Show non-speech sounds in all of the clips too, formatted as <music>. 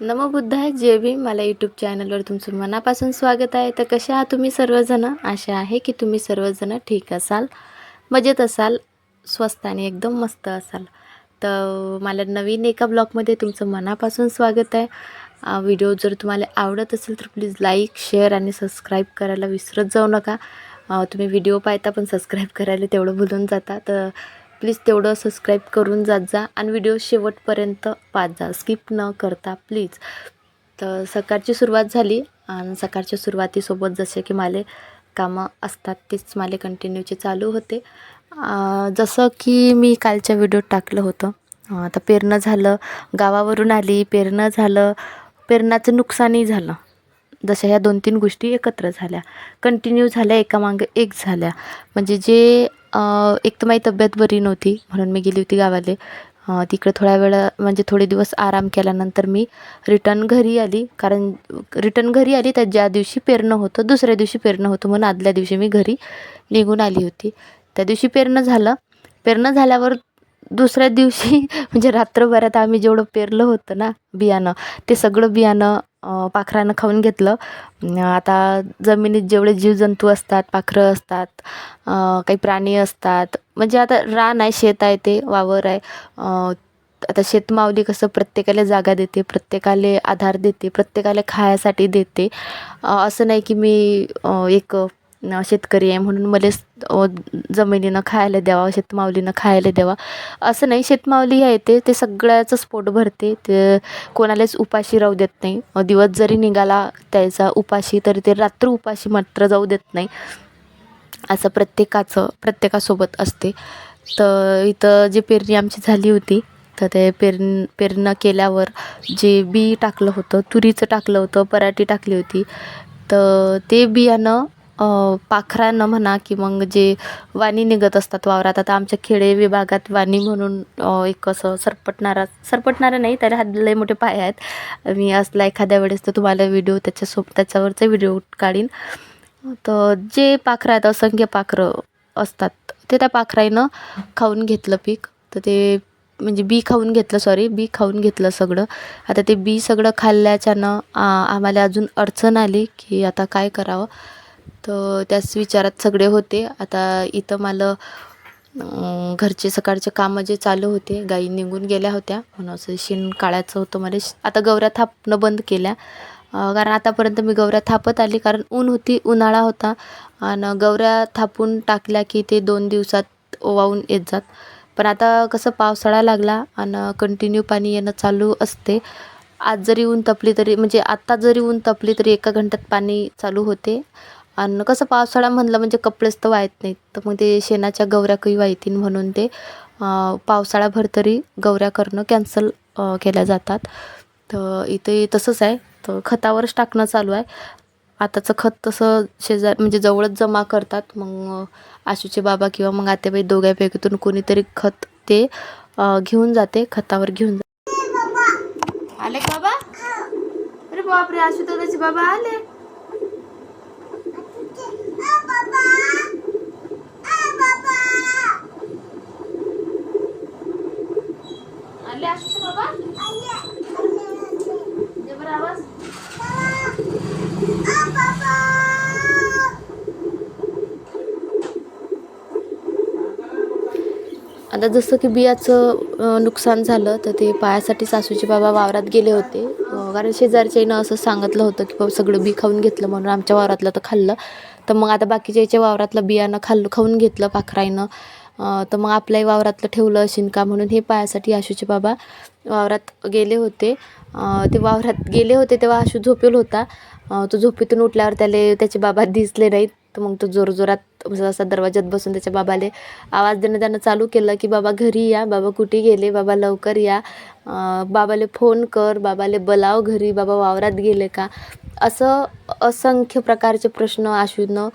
नमबुद्धाय जे बी मला यूट्यूब चॅनलवर तुमचं मनापासून स्वागत आहे. तर कसे आहात तुम्ही सर्वजणं? आशा आहे की तुम्ही सर्वजणं ठीक असाल मजेत असाल स्वस्त आणि एकदम मस्त असाल. तर मला नवीन एका ब्लॉगमध्ये तुमचं मनापासून स्वागत आहे. व्हिडिओ जर तुम्हाला आवडत असेल तर प्लीज लाईक शेअर आणि सबस्क्राईब करायला विसरत जाऊ नका. तुम्ही व्हिडिओ पाहता पण सबस्क्राईब करायला तेवढं भुलून जाता. तर प्लीज तेवढं सबस्क्राईब करून जात जा आणि व्हिडिओ शेवटपर्यंत पाहत जा. स्किप न करता प्लीज तर सकाळची सुरुवात झाली आणि सकाळच्या सुरुवातीसोबत जसे की माले कामं असतात तेच माले कंटिन्यूचे चालू होते. जसं की मी कालच्या व्हिडिओत टाकलं होतं. तर आता पेरणं झालं गावावरून आली पेरणं झालं पेरणाचं नुकसानही झालं. जशा ह्या दोन तीन गोष्टी एकत्र झाल्या. कंटिन्यू झाल्या एकामागं एक झाल्या. म्हणजे जे एक तर माझी तब्येत बरी नव्हती म्हणून मी गेली होती गावाला. तिकडे थोड्या वेळ म्हणजे थोडे दिवस आराम केल्यानंतर मी रिटर्न घरी आली. कारण रिटर्न घरी आली तर ज्या दिवशी पेरणं होतं दुसऱ्या दिवशी पेरणं होतं म्हणून आदल्या दिवशी मी घरी निघून आली होती. त्या दिवशी पेरणं झालं. पेरणं झाल्यावर दुसऱ्या दिवशी <laughs> म्हणजे रात्रभरात आम्ही जेवढं पेरलं होतं ना बियाणं ते सगळं बियाणं पाखरानं खाऊन घेतलं. आता जमिनीत जेवढे जीवजंतू असतात पाखरं असतात काही प्राणी असतात म्हणजे आता रान आहे शेत आहे ते वावर आहे. आता शेतमावली कसं प्रत्येकाला जागा देते प्रत्येकाला आधार देते प्रत्येकाला खायासाठी देते. असं नाही की मी एक शेतकरी आहे म्हणून मला जमिनीनं खायला द्यावा शेतमावलीनं खायला द्यावा. असं नाही शेतमावली आहे ते ते सगळ्याचं स्पोट भरते. ते कोणालाच उपाशी राहू देत नाही. दिवस जरी निघाला त्याचा उपाशी तरी ते रात्र उपाशी मात्र जाऊ देत नाही. असं प्रत्येकाचं प्रत्येकासोबत असते. तर इथं जी पेरणी आमची झाली होती तर ते पेरण पेरणं केल्यावर जे बी टाकलं होतं तुरीचं टाकलं होतं पराठी टाकली होती तर ते बियाणं पाखरानं म्हणा की मग जे वाणी निघत असतात वावरात आता आमच्या खेडे विभागात वाणी म्हणून एक असं सरपटणारा सरपटणारा नाही त्याला हात लय मोठे पाय आहेत. मी असला एखाद्या वेळेस तर तुम्हाला व्हिडिओ त्याच्यासोबत त्याच्यावरचा व्हिडिओ काढीन. तर जे पाखरं आहेत असंख्य पाखरं असतात ते त्या पाखराईनं खाऊन घेतलं पीक. तर ते म्हणजे बी खाऊन घेतलं सॉरी बी खाऊन घेतलं सगळं. आता ते बी सगळं खाल्ल्याच्यानं आम्हाला अजून अडचण आली की आता काय करावं? तर त्याच विचारात सगळे होते. आता इथं मला घरचे सकाळचे कामं जे चालू होते गाई निघून गेल्या होत्या. म्हणून असं शेण काढायचं होतं मला. आता गवऱ्या थापणं बंद केल्या. कारण आतापर्यंत मी गवऱ्या थापत आली. कारण ऊन होती उन्हाळा होता. आणि गवऱ्या थापून टाकल्या की ते दोन दिवसात वाहून येत जात. पण आता कसं पावसाळा लागला आणि कंटिन्यू पाणी येणं चालू असते. आज जरी ऊन तपली तरी म्हणजे आत्ता जरी ऊन तपली तरी एका घंट्यात पाणी चालू होते. आणि कसं पावसाळा म्हणलं म्हणजे कपडेच तर वाहत नाहीत. तर मग ते शेणाच्या गवऱ्या काही वाहतील म्हणून ते पावसाळाभर तरी गवऱ्या करणं कॅन्सल केल्या जातात. तर इथे तसंच आहे. तर खतावरच टाकणं चालू आहे. आताचं खत तसं शेजार म्हणजे जवळच जमा करतात. मग आशूचे बाबा किंवा मग आतेबाई दोघ्यापैकीतून कोणीतरी खत ते घेऊन जाते. खतावर घेऊन जाते आले का बाबा? अरे बापरे आशू दादाचे बाबा आले. आले आशूचे बाबा दे बरं आवाज आता जसं की बियाचं नुकसान झालं तर ते पायासाठी सासूचे बाबा वावरात गेले होते. कारण शेजारच्याईनं असं सांगितलं होतं की बाबा सगळं बी खाऊन घेतलं म्हणून आमच्या वावरातलं तर खाल्लं. तर मग आता बाकीच्या याच्या वावरातलं बियाणं खाल्लं खाऊन घेतलं पाखराईनं. तर मग आपल्याही वावरातलं ठेवलं असेल का म्हणून हे पायासाठी आशूचे बाबा वावरात गेले होते. ते वावरात गेले होते तेव्हा आशू झोपेल होता. तो झोपेतून उठल्यावर त्याले त्याचे बाबा दिसले नाहीत. तर मग तो जोरजोरात असा दरवाज्यात बसून त्याच्या बाबाले आवाज देणं त्यानं चालू केलं की बाबा घरी या बाबा कुठे गेले बाबा लवकर या. बाबाले फोन कर बाबाले बोलाव घरी बाबा वावरात गेले का? असं असंख्य प्रकारचे प्रश्न आशूनं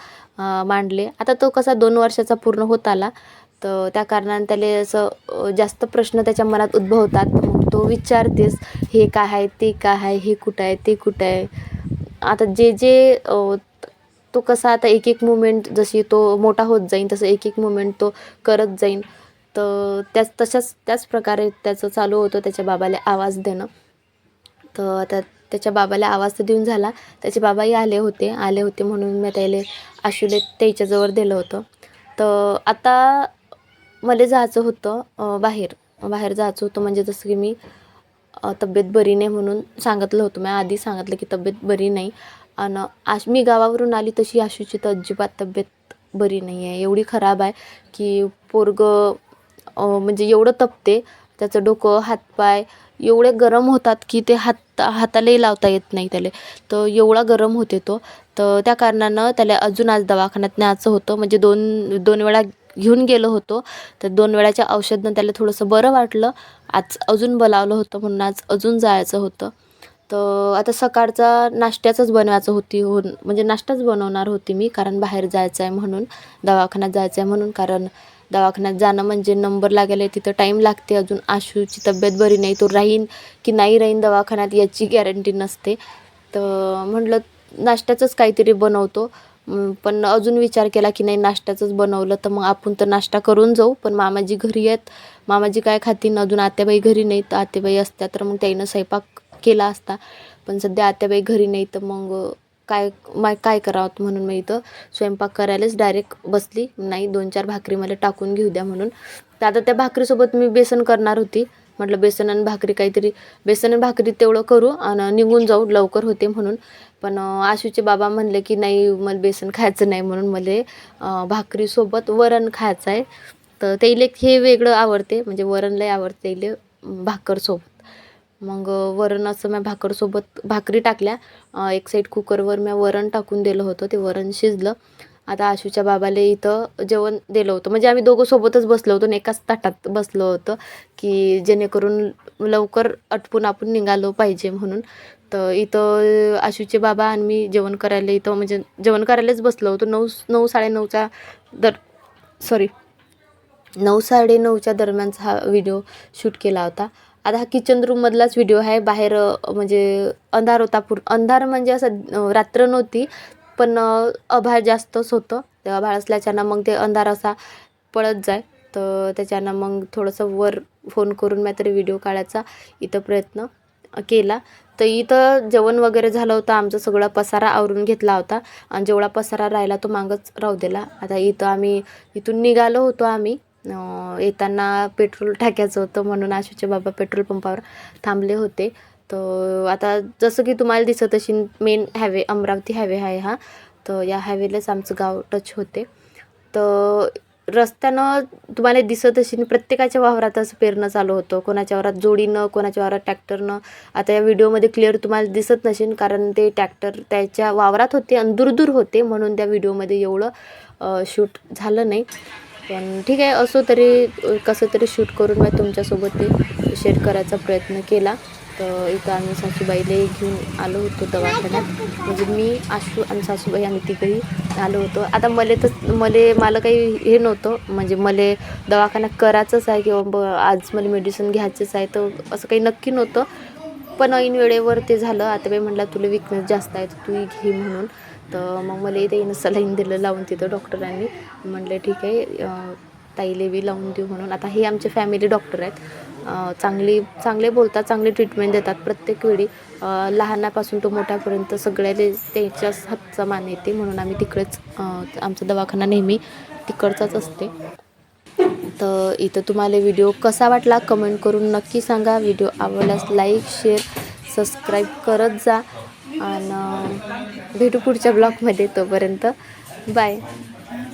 मांडले. आता तो कसा दोन वर्षाचा पूर्ण होत आला तर त्या कारणाने त्याला असं जास्त प्रश्न त्याच्या मनात उद्भवतात. मग तो विचारतेस हे काय आहे ते काय आहे हे कुठं आहे ते कुठं आहे? आता जे जे तो कसा आता एक एक मुमेंट जशी तो मोठा होत जाईन तसं एक एक मुमेंट तो करत जाईन. तर त्याच तशाच त्याच प्रकारे त्याचं चालू होतं त्याच्या बाबाला आवाज देणं. तर आता त्याच्या बाबाला आवाज तर देऊन झाला. त्याचे बाबाही आले होते आले होते म्हणून मी त्याला आशुले त्याच्याजवळ दिलं होतं. तर आता मला जायचं होतं बाहेर. बाहेर जायचं होतं म्हणजे जसं की मी तब्येत बरी नाही म्हणून सांगितलं होतं. मी आधी सांगितलं की तब्येत बरी नाही. आणि आश मी गावावरून आली तशी आशूची तर अजिबात तब्येत बरी नाही आहे एवढी खराब आहे की पोरगं म्हणजे एवढं तपते त्याचं डोकं हातपाय एवढे गरम होतात की ते हात हातालाही लावता येत नाही त्याला. तर एवढा गरम होते तो. तर त्या कारणानं त्याला अजून आज दवाखान्यात न्यायचं होतं. म्हणजे दोन दोन वेळा घेऊन गेलो होतो. तर दोन वेळाच्या औषधानं त्याला थोडंसं बरं वाटलं. आज अजून बोलावलं होतं म्हणून आज अजून जायचं होतं. तर आता सकाळचा नाश्त्याचंच बनवायचं होती हो म्हणजे नाश्ताच बनवणार होती मी कारण बाहेर जायचं आहे म्हणून दवाखान्यात जायचं आहे म्हणून कारण दवाखान्यात जाणं म्हणजे नंबर लागायला तिथं टाईम लागते अजून आशूची तब्येत बरी नाही तो राहीन की नाही राहीन दवाखान्यात याची गॅरंटी नसते. तर म्हटलं नाश्त्याचंच काहीतरी बनवतो. पण अजून विचार केला की नाही नाश्त्याचंच बनवलं तर मग आपण तर नाश्ता करून जाऊ पण मामाजी घरी आहेत. मामाजी काय खातीन? अजून आत्याबाई घरी नाही तर आत्याबाई असत्या तर मग त्याईनं स्वयंपाक केला असता. पण सध्या आत्याबाई घरी नाही तर मग काय मा काय करावं म्हणून मी इथं स्वयंपाक करायलाच डायरेक्ट बसली. नाही दोन चार भाकरी मला टाकून घेऊ द्या म्हणून. तर आता त्या भाकरीसोबत मी बेसन करणार होती. म्हटलं बेसन आणि भाकरी काहीतरी बेसन आणि भाकरी तेवढं करू आणि निघून जाऊ लवकर होते म्हणून. पण आशूचे बाबा म्हणले की नाही मला बेसन खायचं नाही. म्हणून मला भाकरीसोबत वरण खायचं आहे. तर त्याला हे वेगळं आवडते. म्हणजे वरण लय आवडते त्याला भाकरसोबत. मग वरण असं मी भाकरसोबत भाकरी टाकल्या. एक साईड कुकरवर मी वरण टाकून दिलं होतं. ते वरण शिजलं. आता आशूच्या बाबाला इथं जेवण दिलं होतं. म्हणजे आम्ही दोघं सोबतच बसलो होतो आणि एकाच ताटात बसलो होतं की जेणेकरून लवकर आटपून आपण निघालो पाहिजे म्हणून. तर इथं आशूचे बाबा आणि मी जेवण करायला इथं म्हणजे जेवण करायलाच बसलो होतो. नऊ नऊ साडेनऊच्या दर सॉरी नऊ साडेनऊच्या दरम्यानचा हा व्हिडिओ शूट केला होता. आता हा किचन रूममधलाच व्हिडिओ आहे. बाहेर म्हणजे अंधार होता पूर अंधार म्हणजे असं रात्र नव्हती पण अ, आभाळ जास्तच होतं. ते आभाळ असल्याच्यानं मग ते अंधार असा पळत जाय. तर त्याच्यानं मग थोडंसं वर फोन करून मी तरी व्हिडिओ काढायचा इथं प्रयत्न केला. तर इथं जेवण वगैरे झालं होतं. आमचा सगळा पसारा आवरून घेतला होता. आणि जेवढा पसारा राहिला तो मागच राहू दिला. आता इथं आम्ही इथून निघालो होतो आम्ही. येताना पेट्रोल टाकायचं होतं म्हणून आशूचे बाबा पेट्रोल पंपावर थांबले होते. तर आता जसं की तुम्हाला दिसत असेल मेन हायवे अमरावती हायवे आहे हा. तर या हायवेलाच आमचं गाव टच होते. तर रस्त्यानं तुम्हाला दिसत असेल प्रत्येकाच्या वावरात असं पेरणं चालू होतं. कोणाच्या वावरात जोडीनं कोणाच्या वावरात ट्रॅक्टरनं आता या व्हिडिओमध्ये क्लिअर तुम्हाला दिसत नसेल कारण ते ट्रॅक्टर त्याच्या वावरात होते आणि दूर होते म्हणून त्या व्हिडिओमध्ये एवढं शूट झालं नाही. पण ठीक आहे असो तरी कसं तरी शूट करून मी तुमच्यासोबत ते शेअर करायचा प्रयत्न केला. तर इथं आम्ही सासूबाईला घेऊन आलो होतो दवाखान्यात. म्हणजे मी आशू आणि सासूबाई आम्ही तिघंही आलो होतो. आता मला तर मला मला काही हे नव्हतं. म्हणजे मला दवाखाना करायचंच आहे किंवा ब आज मला मेडिसिन घ्यायचंच आहे. तर असं काही नक्की नव्हतं. पण ऐन वेळेवर ते झालं. आता बाई म्हटलं तुला विकनेस जास्त आहे तर तू घे म्हणून. तर मग मला इथे येणं सलाईन दिलं लावून तिथं डॉक्टरांनी. म्हटलं ठीक आहे ताईले बी लावून देऊ म्हणून. आता हे आमचे फॅमिली डॉक्टर आहेत. चांगली चांगले बोलतात चांगली ट्रीटमेंट देतात प्रत्येक वेळी. लहानापासून तो मोठ्यापर्यंत सगळ्याले त्यांच्याच हातचा मान येते म्हणून आम्ही तिकडेच आमचा दवाखाना नेहमी तिकडचाच असते. तर इथं तुम्हाला व्हिडिओ कसा वाटला कमेंट करून नक्की सांगा. व्हिडिओ आवडल्यास लाईक शेअर सबस्क्राईब करत जा. आणि भेटू पुढच्या ब्लॉगमध्ये तोपर्यंत. बाय.